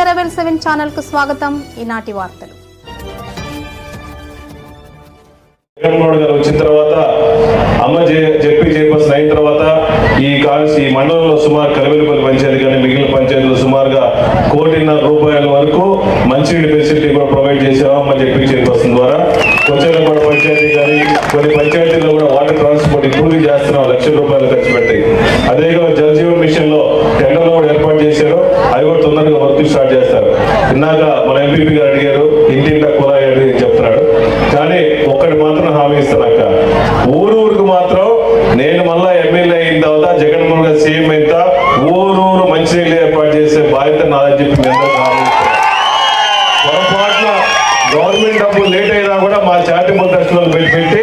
సెరవెల్ seven ఛానల్కు స్వాగతం. ఈనాటి వార్తలు. జగన్మోహన్ గారు వచ్చిన తర్వాత అమ్మ జె- జెడ్పీ చైర్పర్సన్ అయిన తర్వాత ఈ కాల్స్ ఈ మండలంలో సుమారు కలవెలుపల్లి పంచాయతీ కానీ మిగిలిన పంచాయతీలు సుమారుగా కోటిన్నర రూపాయల వరకు మంచినీటి ఫెసిలిటీ కూడా ప్రొవైడ్ చేసాము అమ్మ జెడ్పీ చైర్పర్సన్ ద్వారా. కొచ్చేలపాడ పంచాయతీ కానీ కొన్ని పంచాయతీల్లో కూడా వాటర్ ట్రాన్స్పోర్ట్ ఇంప్రూవ్ చేస్తున్నాం. లక్ష రూపాయలు ఖర్చు పెట్టి. అదేవిధంగా జల్ జీవన్ మిషన్లో టెండర్లు కూడా ఏర్పాటు చేశారు. అది కూడా తొందరగా వర్క్ స్టార్ట్ చేస్తారు. ఇందాక మన ఎంపీపీ గారు అడిగారు ఇంటింట కులాయి అని చెప్తున్నాడు. కానీ ఒక్కటి మాత్రం హామీ ఇస్తానక్క ఊరు ఊరికి మాత్రం నేను మళ్ళా ఎమ్మెల్యే అయిన తర్వాత జగన్మోహన్ గారు సీఎం అయిన తర్వాత ఊరూరు మంచినీళ్ళు ఏర్పాటు చేసే బాధ్యత నాదని చెప్పి మా చారిటబుల్ ట్రస్ట్లో పెట్టి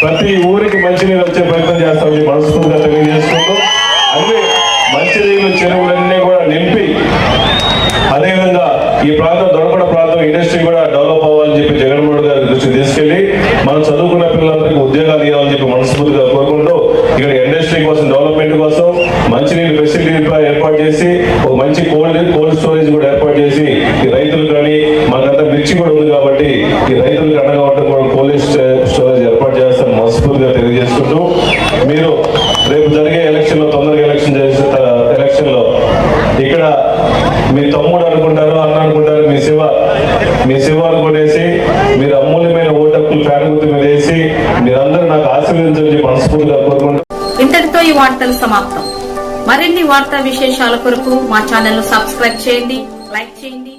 ప్రతి ఊరికి మంచినీళ్ళు వచ్చే ప్రయత్నం చేస్తామని మనస్ఫూర్తిగా తెలియజేసుకుంటూ అన్ని మంచినీళ్ళు చెరువులన్నీ కూడా నింపి అదేవిధంగా ఈ ప్రాంతం దొరకడ ప్రాంతం ఇండస్ట్రీ కూడా డెవలప్ అవ్వాలని చెప్పి జగన్మోహన్ గారి దృష్టి తీసుకెళ్ళి మనం చదువుకున్న పిల్లలందరికీ ఉద్యోగాలు ఇవ్వాలని చెప్పి మనస్ఫూర్తిగా కోరుకుంటూ ఇక్కడ ఇండస్ట్రీ కోసం డెవలప్మెంట్ కోసం మంచినీళ్ళు ఫెసిలిటీ ఏర్పాటు చేసి ఒక మంచి కోల్డ్ కోల్డ్ స్టోరేజ్ కూడా ఏర్పాటు చేసి ఈ రైతులు కానీ మాకంతా మిర్చి కూడా ఉంది కాబట్టి ఈ రైతులకు అండగా ఉండడం కూడా కోల్డ్ స్టోరేజ్ ఏర్పాటు చేస్తాను మనస్ఫూర్తిగా తెలియజేసుకుంటూ మీరు రేపు జరిగే ఎలక్షన్లో తొందరగా ఎలక్షన్ చేసే ఎలక్షన్లో ఇక్కడ మీ తమ్ముడు అనుకుంటారు అన్న అనుకుంటారు మీ శివ మీ శివ అనుకునేసి మీరు అమూల్యమైన ఓటక్కులు ఫ్యాన్ గుర్తు మీద వేసి మీరందరూ నాకు ఆశీర్వదించని మనస్ఫూర్తిగా కోరుకుంటారు ఈ వార్తలు సమాప్తం. మరిన్ని వార్తా విశేషాల కొరకు మా ఛానల్ను సబ్స్క్రైబ్ చేయండి లైక్ చేయండి.